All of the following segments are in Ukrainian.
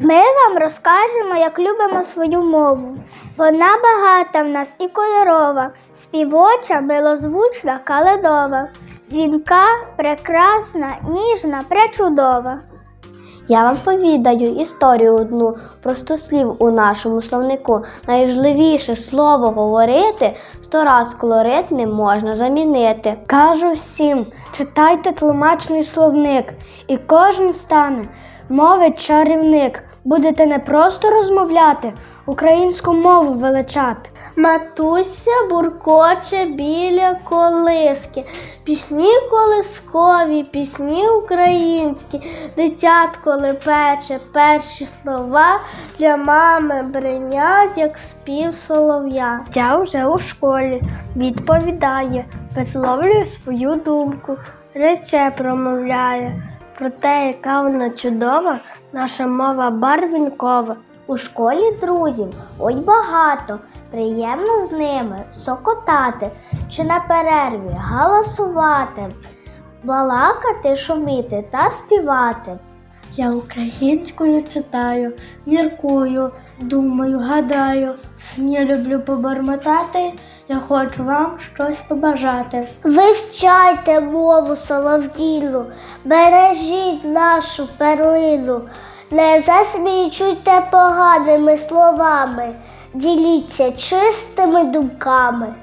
Ми вам розкажемо, як любимо свою мову. Вона багата в нас і кольорова, співоча, милозвучна, каледова, дзвінка, прекрасна, ніжна, пречудова. Я вам повідаю історію одну простослів у нашому словнику. Найважливіше слово говорити сто раз колорит не можна замінити. Кажу всім, читайте тлумачний словник, і кожен стане мовить чарівник. Будете не просто розмовляти, українську мову величати. Матуся буркоче біля колиски, пісні колискові, пісні українські, дитятко лепече перші слова для мами бринять, як спів солов'я. Я вже у школі відповідає, висловлює свою думку, рече промовляє про те, яка вона чудова, наша мова барвінкова. У школі друзів ой багато, приємно з ними сокотати чи на перерві галасувати, балакати, шуміти та співати. Я українською читаю, міркую, думаю, гадаю, сні люблю побормотати, я хочу вам щось побажати. Вивчайте мову солов'їну, бережіть нашу перлину, не засмічуйте поганими словами, діліться чистими думками.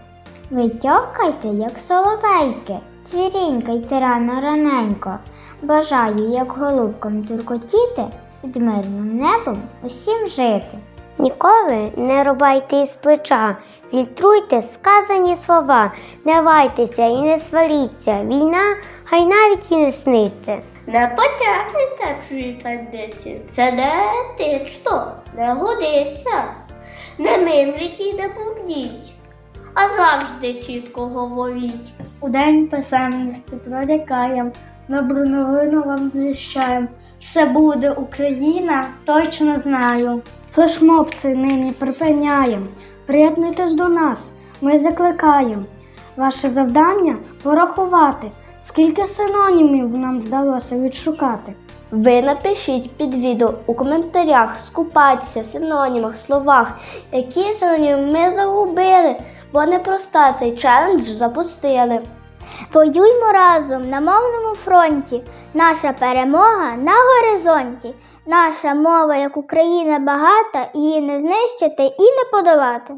Ви тьокайте, як соловейки, цвірінькайте рано раненько. Бажаю, як голубкам туркотіти, під мирним небом усім жити. Ніколи не рубайте із плеча, фільтруйте сказані слова, не вайтеся і не сваріться. Війна хай навіть і не сниться. Не потягнете чужі традиції, це не етично, не годиться. Не мимріть і не бубніть, а завжди чітко говоріть. У день писемності прорікаєм, добру новину вам звіщаєм. Все буде Україна, точно знаю. Флешмоб цей нині припиняєм. Приєднуйтесь до нас, ми закликаєм. Ваше завдання порахувати, скільки синонімів нам вдалося відшукати. Ви напишіть під відео у коментарях, скупайтеся синонімах, словах, які синоніми ми загубили, бо непроста цей челендж запустили. Воюймо разом на мовному фронті. Наша перемога на горизонті. Наша мова, як Україна багата, її не знищити і не подолати.